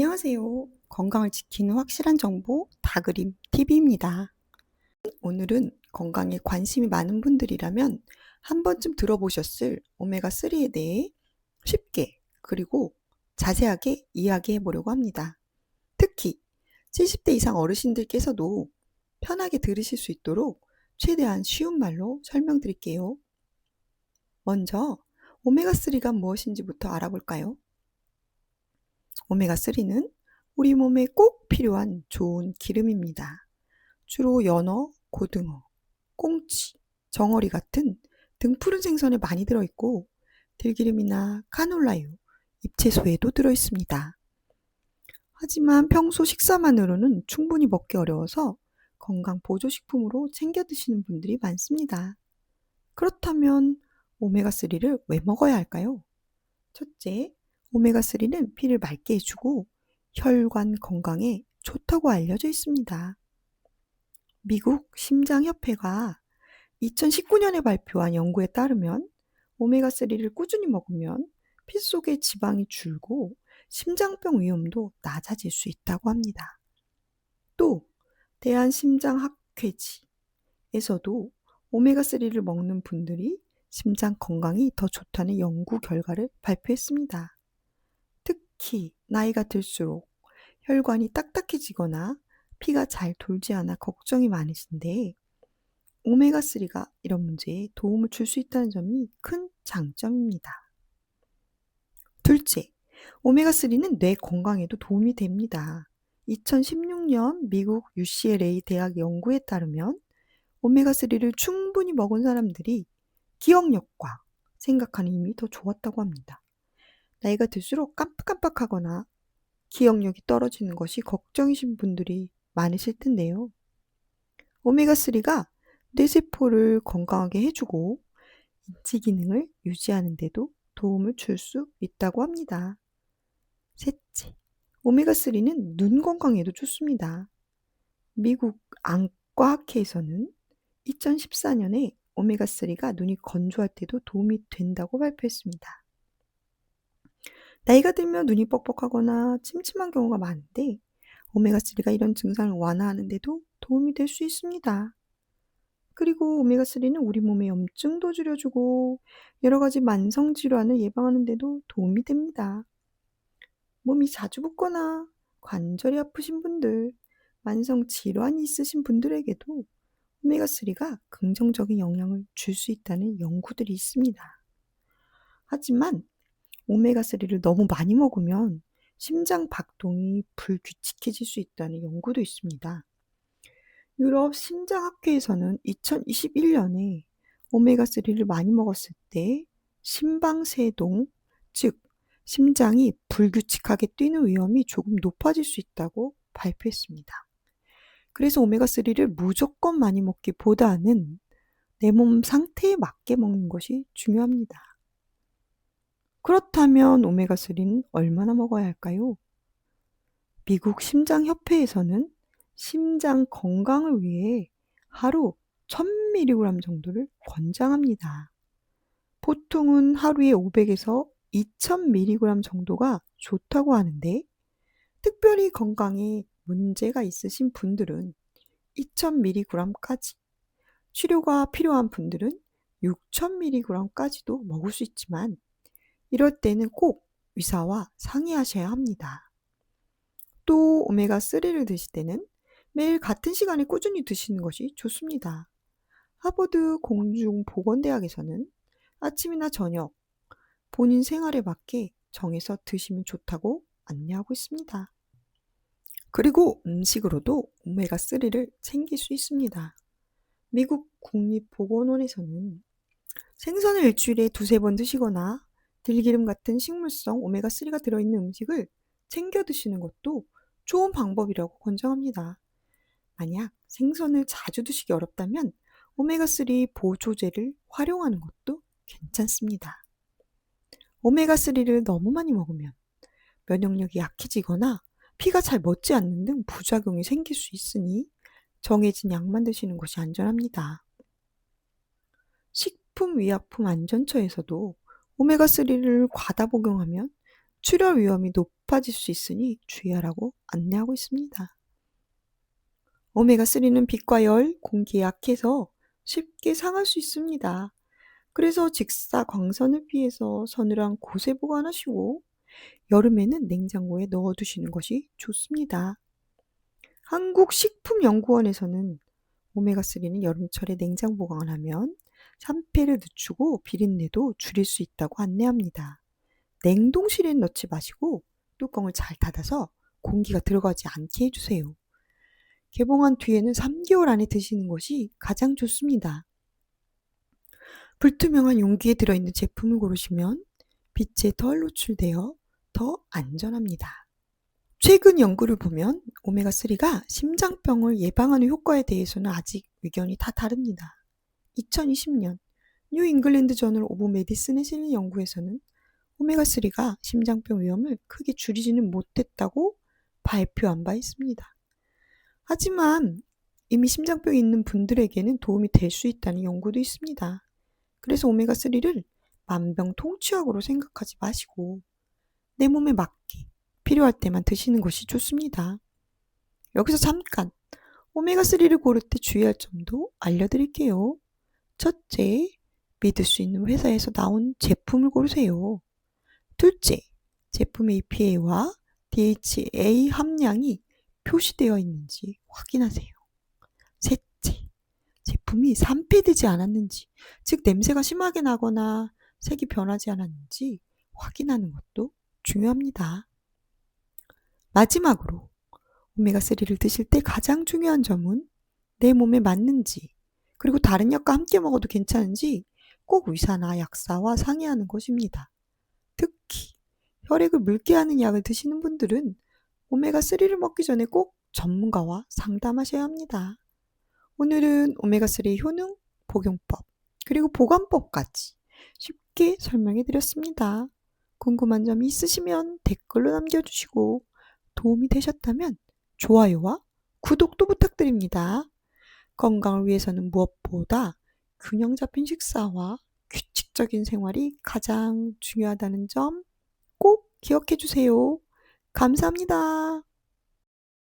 안녕하세요. 건강을 지키는 확실한 정보 다그림 TV입니다. 오늘은 건강에 관심이 많은 분들이라면 한 번쯤 들어보셨을 오메가3에 대해 쉽게 그리고 자세하게 이야기해 보려고 합니다. 특히 70대 이상 어르신들께서도 편하게 들으실 수 있도록 최대한 쉬운 말로 설명드릴게요. 먼저 오메가3가 무엇인지부터 알아볼까요? 오메가3는 우리 몸에 꼭 필요한 좋은 기름입니다. 주로 연어, 고등어, 꽁치, 정어리 같은 등푸른 생선에 많이 들어있고 들기름이나 카놀라유, 잎채소에도 들어있습니다. 하지만 평소 식사만으로는 충분히 먹기 어려워서 건강 보조식품으로 챙겨 드시는 분들이 많습니다. 그렇다면 오메가3를 왜 먹어야 할까요? 첫째, 오메가3는 피를 맑게 해주고 혈관 건강에 좋다고 알려져 있습니다. 미국 심장협회가 2019년에 발표한 연구에 따르면 오메가3를 꾸준히 먹으면 피 속의 지방이 줄고 심장병 위험도 낮아질 수 있다고 합니다. 또 대한심장학회지에서도 오메가3를 먹는 분들이 심장 건강이 더 좋다는 연구 결과를 발표했습니다. 특히 나이가 들수록 혈관이 딱딱해지거나 피가 잘 돌지 않아 걱정이 많으신데 오메가3가 이런 문제에 도움을 줄 수 있다는 점이 큰 장점입니다. 둘째, 오메가3는 뇌 건강에도 도움이 됩니다. 2016년 미국 UCLA 대학 연구에 따르면 오메가3를 충분히 먹은 사람들이 기억력과 생각하는 힘이 더 좋았다고 합니다. 나이가 들수록 깜빡깜빡하거나 기억력이 떨어지는 것이 걱정이신 분들이 많으실 텐데요. 오메가3가 뇌세포를 건강하게 해주고 인지 기능을 유지하는 데도 도움을 줄 수 있다고 합니다. 셋째, 오메가3는 눈 건강에도 좋습니다. 미국 안과학회에서는 2014년에 오메가3가 눈이 건조할 때도 도움이 된다고 발표했습니다. 나이가 들면 눈이 뻑뻑하거나 침침한 경우가 많은데 오메가3가 이런 증상을 완화하는 데도 도움이 될 수 있습니다. 그리고 오메가3는 우리 몸의 염증도 줄여주고 여러 가지 만성 질환을 예방하는 데도 도움이 됩니다. 몸이 자주 붓거나 관절이 아프신 분들, 만성 질환이 있으신 분들에게도 오메가3가 긍정적인 영향을 줄 수 있다는 연구들이 있습니다. 하지만 오메가3를 너무 많이 먹으면 심장 박동이 불규칙해질 수 있다는 연구도 있습니다. 유럽 심장학회에서는 2021년에 오메가3를 많이 먹었을 때 심방세동, 즉 심장이 불규칙하게 뛰는 위험이 조금 높아질 수 있다고 발표했습니다. 그래서 오메가3를 무조건 많이 먹기보다는 내 몸 상태에 맞게 먹는 것이 중요합니다. 그렇다면 오메가3는 얼마나 먹어야 할까요? 미국 심장협회에서는 심장 건강을 위해 하루 1000mg 정도를 권장합니다. 보통은 하루에 500에서 2000mg 정도가 좋다고 하는데, 특별히 건강에 문제가 있으신 분들은 2000mg까지, 치료가 필요한 분들은 6000mg까지도 먹을 수 있지만, 이럴 때는 꼭 의사와 상의하셔야 합니다. 또 오메가3를 드실 때는 매일 같은 시간에 꾸준히 드시는 것이 좋습니다. 하버드 공중보건대학에서는 아침이나 저녁, 본인 생활에 맞게 정해서 드시면 좋다고 안내하고 있습니다. 그리고 음식으로도 오메가3를 챙길 수 있습니다. 미국 국립보건원에서는 생선을 일주일에 두세 번 드시거나 들기름 같은 식물성 오메가3가 들어있는 음식을 챙겨 드시는 것도 좋은 방법이라고 권장합니다. 만약 생선을 자주 드시기 어렵다면 오메가3 보조제를 활용하는 것도 괜찮습니다. 오메가3를 너무 많이 먹으면 면역력이 약해지거나 피가 잘 멎지 않는 등 부작용이 생길 수 있으니 정해진 약만 드시는 것이 안전합니다. 식품의약품안전처에서도 오메가3를 과다 복용하면 출혈 위험이 높아질 수 있으니 주의하라고 안내하고 있습니다. 오메가3는 빛과 열, 공기에 약해서 쉽게 상할 수 있습니다. 그래서 직사 광선을 피해서 서늘한 곳에 보관하시고 여름에는 냉장고에 넣어두시는 것이 좋습니다. 한국식품연구원에서는 오메가3는 여름철에 냉장 보관을 하면 산패를 늦추고 비린내도 줄일 수 있다고 안내합니다. 냉동실에 넣지 마시고 뚜껑을 잘 닫아서 공기가 들어가지 않게 해주세요. 개봉한 뒤에는 3개월 안에 드시는 것이 가장 좋습니다. 불투명한 용기에 들어있는 제품을 고르시면 빛에 덜 노출되어 더 안전합니다. 최근 연구를 보면 오메가3가 심장병을 예방하는 효과에 대해서는 아직 의견이 다 다릅니다. 2020년 뉴 잉글랜드 저널 오브 메디슨에 실린 연구에서는 오메가3가 심장병 위험을 크게 줄이지는 못했다고 발표한 바 있습니다. 하지만 이미 심장병이 있는 분들에게는 도움이 될 수 있다는 연구도 있습니다. 그래서 오메가3를 만병통치약으로 생각하지 마시고 내 몸에 맞게 필요할 때만 드시는 것이 좋습니다. 여기서 잠깐 오메가3를 고를 때 주의할 점도 알려드릴게요. 첫째, 믿을 수 있는 회사에서 나온 제품을 고르세요. 둘째, 제품의 EPA와 DHA 함량이 표시되어 있는지 확인하세요. 셋째, 제품이 산패되지 않았는지, 즉 냄새가 심하게 나거나 색이 변하지 않았는지 확인하는 것도 중요합니다. 마지막으로 오메가3를 드실 때 가장 중요한 점은 내 몸에 맞는지, 그리고 다른 약과 함께 먹어도 괜찮은지 꼭 의사나 약사와 상의하는 것입니다. 특히 혈액을 묽게 하는 약을 드시는 분들은 오메가3를 먹기 전에 꼭 전문가와 상담하셔야 합니다. 오늘은 오메가3 효능, 복용법, 그리고 보관법까지 쉽게 설명해 드렸습니다. 궁금한 점이 있으시면 댓글로 남겨주시고 도움이 되셨다면 좋아요와 구독도 부탁드립니다. 건강을 위해서는 무엇보다 균형 잡힌 식사와 규칙적인 생활이 가장 중요하다는 점 꼭 기억해 주세요. 감사합니다.